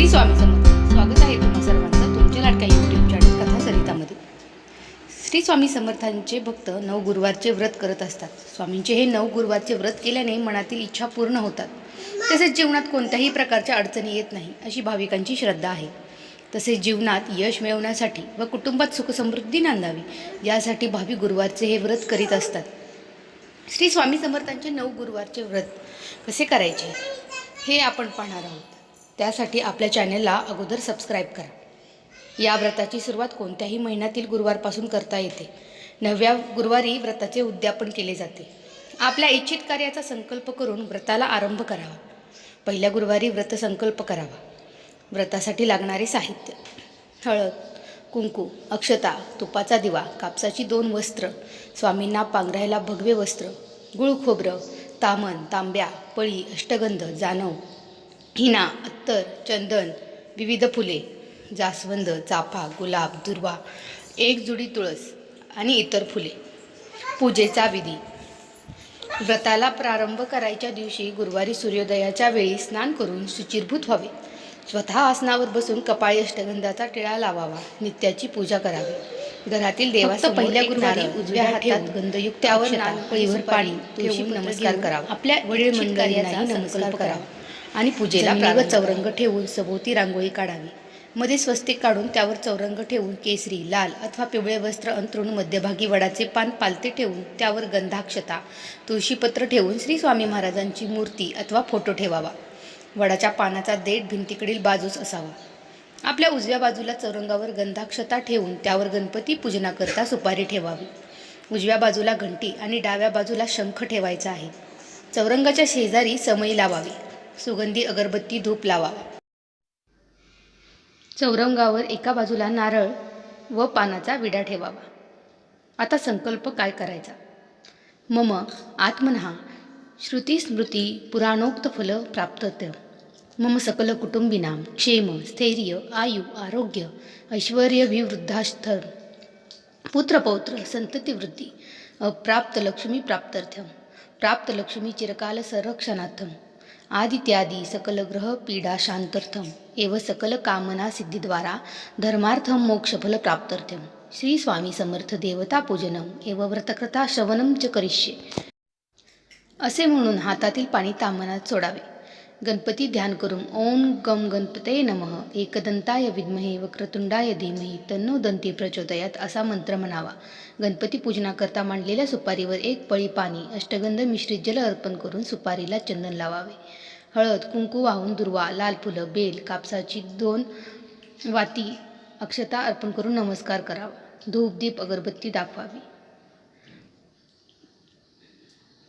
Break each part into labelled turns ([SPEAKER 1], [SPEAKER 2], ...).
[SPEAKER 1] श्री स्वामी समर्थ. स्वागत आहे तुम्हा सर्वांचं तुमच्या लाडक्या यूट्यूब चॅनल कथा सरितामध्ये. श्री स्वामी समर्थांचे भक्त नऊ गुरुवारचे व्रत करत असतात. स्वामींचे हे नऊ गुरुवारचे व्रत केल्याने मनातील इच्छा पूर्ण होतात. तसेच जीवनात कोणत्याही प्रकारच्या अडचणी येत नाही अशी भाविकांची श्रद्धा आहे. तसेच जीवनात यश मिळवण्यासाठी व कुटुंबात सुखसमृद्धी नांदावी यासाठी भावी गुरुवारचे हे व्रत करीत असतात. श्री स्वामी समर्थांचे नऊ गुरुवारचे व्रत कसे करायचे हे आपण पाहणार आहोत. त्यासाठी आपल्या चॅनेलला अगोदर सबस्क्राईब करा. या व्रताची सुरुवात कोणत्याही महिन्यातील गुरुवारपासून करता येते. नवव्या गुरुवारी व्रताचे उद्यापन केले जाते. आपल्या इच्छित कार्याचा संकल्प करून व्रताला आरंभ करावा. पहिल्या गुरुवारी व्रत संकल्प करावा. व्रतासाठी लागणारे साहित्य हळद कुंकू अक्षता तुपाचा दिवा कापसाची दोन वस्त्र स्वामींना पांघरायला भगवे वस्त्र गुळ खोबरं तामन तांब्या पळी अष्टगंध जानव हिना अत्तर चंदन विविध फुले जास्वंद चाफा गुलाब दुर्वा एक जुडी तुळस आणि इतर फुले. पूजेचा विधी. व्रताला प्रारंभ करायच्या दिवशी गुरुवारी सूर्योदयाच्या वेळी स्नान करून शुचिरभूत व्हावे. स्वतः आसनावर बसून कपाळी अष्टगंधाचा टिळा लावावा नित्याची पूजा करावी. घरातील देवास पहिल्या गुरुवारी उजव्या हातात गंधयुक्त त्यावर नानपळीवर पाणी नमस्कार करावा आपल्या वडील मंडळींनाही नमस्कार करावा. आणि पूजेला व चौरंग ठेवून सभोवती रांगोळी काढावी. मध्ये स्वस्तिक काढून त्यावर चौरंग ठेवून केसरी लाल अथवा पिवळे वस्त्र अंतरून मध्यभागी वडाचे पान पालते ठेवून त्यावर गंधाक्षता तुळशीपत्र ठेवून श्री स्वामी महाराजांची मूर्ती अथवा फोटो ठेवावा. वडाच्या पानाचा देठ भिंतीकडील बाजूस असावा. आपल्या उजव्या बाजूला चौरंगावर गंधाक्षता ठेवून त्यावर गणपती पूजनाकरता सुपारी ठेवावी. उजव्या बाजूला घंटी आणि डाव्या बाजूला शंख ठेवायचा आहे. चौरंगाच्या शेजारी समई लावावी. सुगंधी अगरबत्ती धूप लावा. चौरंगावर एका बाजूला नारळ व पानाचा विडा ठेवावा. आता संकल्प काय करायचा? मम आत्मनहा श्रुती स्मृती पुराणोक्त फल प्राप्त मम सकल कुटुंबिनां क्षेम स्थैर्य आयु आरोग्य ऐश्वर्यभिवृद्धास्थर पुत्रपौत्र संततिवृद्धी अप्राप्त लक्ष्मी प्राप्त्यर्थम प्राप्त लक्ष्मी चिरकाल संरक्षणार्थम आदित्यादी सकल ग्रह पीडा शांत्यर्थम एव सकल कामना सिद्धीद्वारा धर्मार्थम मोक्षफल प्राप्त्यर्थम श्री स्वामी समर्थ देवता पूजनम एव व्रतकृता श्रवणम च करिष्ये। असे म्हणून हातातील पाणी तामनात सोडावे। गणपती ध्यान करून ओम गम गणपते नमः. एकदंताय विद्महे वक्रतुंडाय धीमहि तन्नो दंती प्रचोदयात असा मंत्र म्हणावा. गणपती पूजनाकरता मांडलेल्या सुपारीवर एक पळी पाणी अष्टगंध मिश्रित जल अर्पण करून सुपारीला चंदन लावावे. हळद कुंकू वाहून दुर्वा लाल फुलं बेल कापसाची दोन वाती अक्षता अर्पण करून नमस्कार करावा. धूप दीप अगरबत्ती दाखवावी.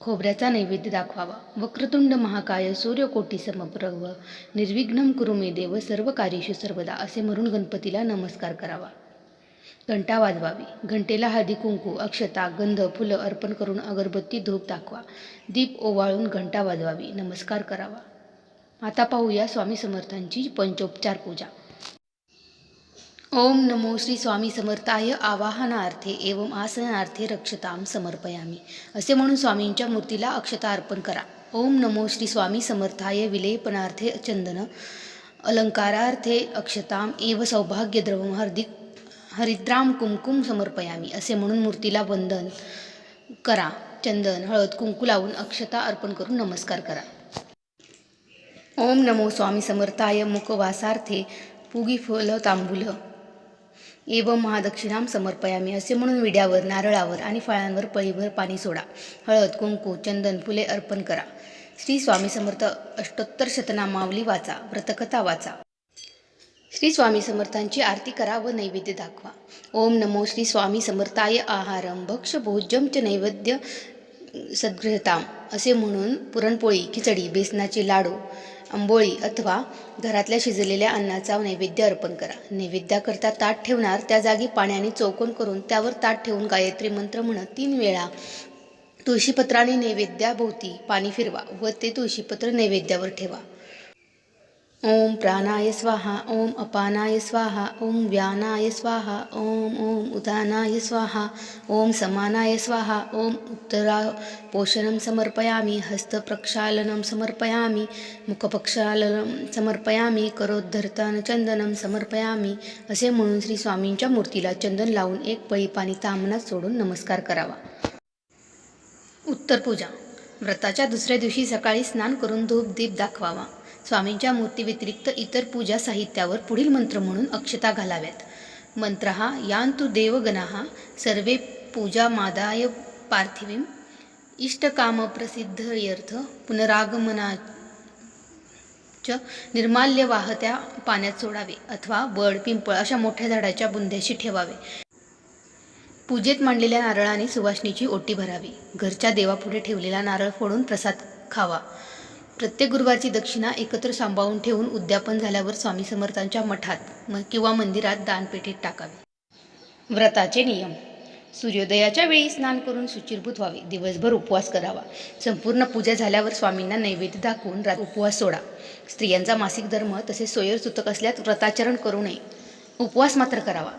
[SPEAKER 1] खोबऱ्याचा नैवेद्य दाखवावा. वक्रतुंड महाकाय सूर्यकोटी समप्रभ. निर्विघ्न कुरु मे देव सर्व कार्येषु सर्वदा असे म्हणून गणपतीला नमस्कार करावा. घंटा वाजवावी. घंटेला हळदी कुंकू अक्षता गंध फुलं अर्पण करून अगरबत्ती धूप दाखवा. दीप ओवाळून घंटा वाजवावी. नमस्कार करावा. आता पाहूया स्वामी समर्थांची पंचोपचार पूजा. ओम नमो श्री स्वामी समर्थाय आवाहनार्थे एवं आसनार्थे रक्षताम समर्पयामी. असे म्हणून स्वामींच्या मूर्तीला अक्षता अर्पण करा. ओम नमो श्री स्वामी समर्थाय विलेपनार्थे चंदन अलंकारार्थे अक्षताम एव सौभाग्यद्रवम हरदि हरिद्राम कुमकुम समर्पयामी. असे म्हणून मूर्तीला वंदन करा. चंदन हळद कुंकू लावून अक्षता अर्पण करून नमस्कार करा. ओम नमो स्वामी समर्थाय मुखवासार्थे पुगी फुल तांबुल एवं महादक्षिणाम समर्पयामी असे म्हणून विड्यावर नारळावर आणि फळांवर पळीभर पाणी सोडा. हळद कुंकू चंदन फुले अर्पण करा. श्री स्वामी समर्थ अष्टोत्तर शतनामावली वाचा. व्रतकथा वाचा. श्री स्वामी समर्थांची आरती करा व नैवेद्य दाखवा. ओम नमो श्री स्वामी समर्थाय आहारम भक्ष भोज्यम च नैवेद्य सद्गृहताम. असे म्हणून पुरणपोळी खिचडी बेसनाचे लाडू आंबोळी अथवा घरातल्या शिजलेल्या अन्नाचा नैवेद्य अर्पण करा. नैवेद्याकरता ताट ठेवणार त्या जागी पाण्याने चौकोन करून त्यावर ताट ठेवून गायत्री मंत्र म्हणत तीन वेळा तुळशीपत्राने नैवेद्याभोवती पाणी फिरवा व ते तुळशीपत्र नैवेद्यावर ठेवा. ओम प्राणाय स्वाहा ओम अपानाय स्वाहा ओम व्यानाय स्वाहा ओम ओम उदानाय स्वाहा ओम समानाय स्वाहा ओम उत्तरा पोषणं समर्पयामि हस्तप्रक्षालनं समर्पयामि मुखप्रक्षालनं समर्पयामि करोद्धर्तान चंदनं समर्पयामि असे म्हणून श्री स्वामींच्या मूर्तीला चंदन लावून एक पळी पाणी तामनात सोडून नमस्कार करावा. उत्तर पूजा. व्रताच्या दुसऱ्या दिवशी सकाळी स्नान करून धूप दीप दाखवावा. स्वामींच्या मूर्तीव्यतिरिक्त इतर पूजा साहित्यावर पुढील मंत्र म्हणून अक्षता घालाव्यात. मंत्र हा यांतु देवगणा सर्वे पूजा मादाय पार्थिवीम इष्टकामप्रसिद्धयर्थ पुनरागमना च निर्माल्य वाहत्या पाण्यात सोडावे अथवा बळ पिंपळ अशा मोठ्या झाडाच्या बुंध्याशी ठेवावे. पूजेत मांडलेल्या नारळाने सुवासनीची ओटी भरावी. घरच्या देवापुढे ठेवलेला नारळ फोडून प्रसाद खावा. प्रत्येक गुरुवारची दक्षिणा एकत्र सांभाळून ठेवून उद्यापन झाल्यावर स्वामी समर्थांच्या मठात म किंवा मंदिरात दानपेटीत टाकावे. व्रताचे नियम. सूर्योदयाच्या वेळी स्नान करून सुचिरभूत व्हावे. दिवसभर उपवास करावा. संपूर्ण पूजा झाल्यावर स्वामींना नैवेद्य दाखवून रा उपवास सोडा. स्त्रियांचा मासिक धर्म तसेच सोयर सुतक असल्यास व्रताचरण करू नये. उपवास मात्र करावा.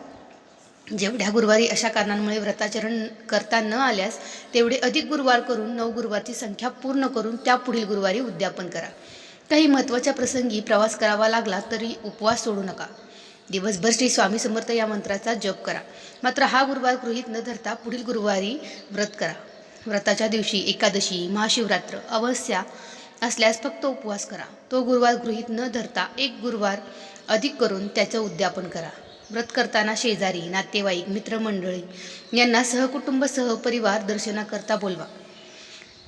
[SPEAKER 1] जेवढ्या गुरुवारी अशा कारणांमुळे व्रताचरण करता न आल्यास तेवढे अधिक गुरुवार करून नऊ गुरुवारची संख्या पूर्ण करून त्या पुढील गुरुवारी उद्यापन करा. काही महत्त्वाच्या प्रसंगी प्रवास करावा लागला तरी उपवास सोडू नका. दिवसभर श्री स्वामी समर्थ या मंत्राचा जप करा. मात्र हा गुरुवार गृहीत न धरता पुढील गुरुवारी व्रत करा. व्रताच्या दिवशी एकादशी महाशिवरात्र अवस्या असल्यास फक्त उपवास करा. तो गुरुवार गृहीत न धरता एक गुरुवार अधिक करून त्याचं उद्यापन करा. व्रत करताना शेजारी नातेवाईक मित्रमंडळी यांना सहकुटुंब सहपरिवार दर्शनाकरता बोलवा.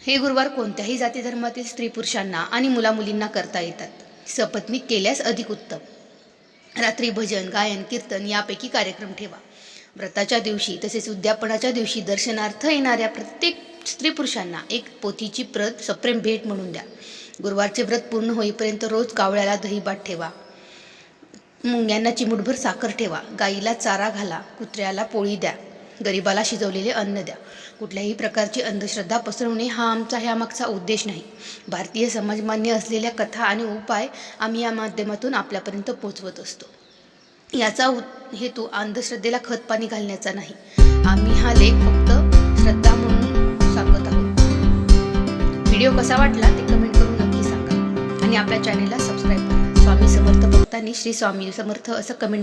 [SPEAKER 1] हे गुरुवार कोणत्याही जाती धर्मातील स्त्री पुरुषांना आणि मुलामुलींना करता येतात. सपत्नीक केल्यास अधिक उत्तम. रात्री भजन गायन कीर्तन यापैकी कार्यक्रम ठेवा. व्रताच्या दिवशी तसेच उद्यापनाच्या दिवशी दर्शनार्थ येणाऱ्या प्रत्येक स्त्री पुरुषांना एक पोथीची प्रत सप्रेम भेट म्हणून द्या. गुरुवारचे व्रत पूर्ण होईपर्यंत रोज कावळ्याला दहीभात ठेवा. मुंग्यांना चिमुटभर साखर ठेवा. गाईला चारा घाला. कुत्र्याला पोळी द्या. गरिबाला शिजवलेले अन्न द्या. कुठल्याही प्रकारची अंधश्रद्धा पसरवणे हा आमचा ह्यामागचा उद्देश नाही. भारतीय समाजमान्य असलेल्या कथा आणि उपाय आम्ही या माध्यमातून आपल्यापर्यंत पोचवत असतो. याचा हेतू अंधश्रद्धेला खतपाणी घालण्याचा नाही. आम्ही हा लेख फक्त श्रद्धा म्हणून सांगत आहोत. व्हिडिओ कसा वाटला ते कमेंट करून नक्की सांगा. आणि आपल्या चॅनेलला सबस्क्राईब करा. स्वामी समर्थ भक्तांनी श्री स्वामी समर्थ असं कमेंट